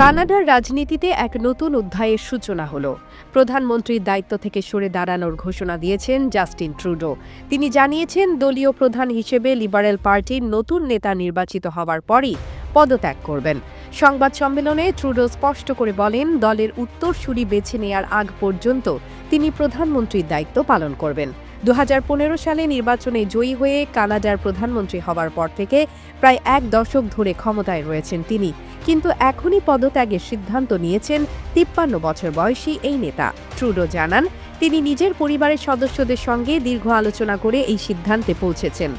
কানাডার রাজনীতিতে এক নতুন অধ্যায়ের সূচনা হলো। প্রধানমন্ত্রীর দায়িত্ব থেকে সরে দাঁড়ানোর ঘোষণা দিয়েছেন জাস্টিন ট্রুডো। তিনি জানিয়েছেন, দলীয় প্রধান হিসেবে লিবারেল পার্টির নতুন নেতা নির্বাচিত হওয়ার পরই পদত্যাগ করবেন। সংবাদ সম্মেলনে ট্রুডো স্পষ্ট করে বলেন, দলের উত্তরসূরি বেছে নেয়ার আগ পর্যন্ত তিনি প্রধানমন্ত্রীর দায়িত্ব পালন করবেন। দু হাজার পনেরো সালে নির্বাচনে জয়ী হয়ে কানাডার প্রধানমন্ত্রী হওয়ার পর থেকে প্রায় এক দশক ধরে ক্ষমতায় রয়েছেন তিনি। কিন্তু এখনই পদত্যাগের সিদ্ধান্ত নিয়েছেন তিপ্পান্ন বছর বয়সী এই নেতা। ট্রুডো জানান, তিনি নিজের পরিবারের সদস্যদের সঙ্গে দীর্ঘ আলোচনা করে এই সিদ্ধান্তে পৌঁছেছেন।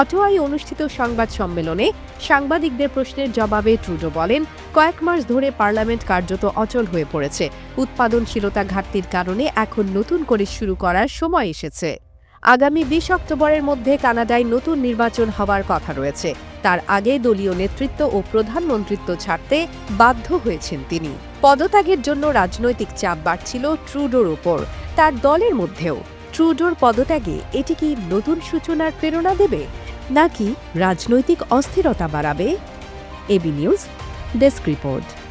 অটোয়ায় অনুষ্ঠিত সংবাদ সম্মেলনে সাংবাদিকদের প্রশ্নের জবাবে ট্রুডো বলেন, কয়েক মাস ধরে পার্লামেন্ট কার্যত অচল হয়ে পড়েছে। উৎপাদনশীলতা ঘাটতির কারণে এখন নতুন করে শুরু করার সময় এসেছে। আগামী বিশ অক্টোবরের মধ্যে কানাডায় নতুন নির্বাচন হওয়ার কথা রয়েছে। তার আগে দলীয় নেতৃত্ব ও প্রধানমন্ত্রিত্ব ছাড়তে বাধ্য হয়েছেন তিনি। পদত্যাগের জন্য রাজনৈতিক চাপ বাড়ছিল ট্রুডোর ওপর। তার দলের মধ্যেও। ট্রুডোর পদত্যাগে এটি কি নতুন সূচনার প্রেরণা দেবে? নাকি রাজনৈতিক অস্থিরতা বাড়াবে? AB news, desk report.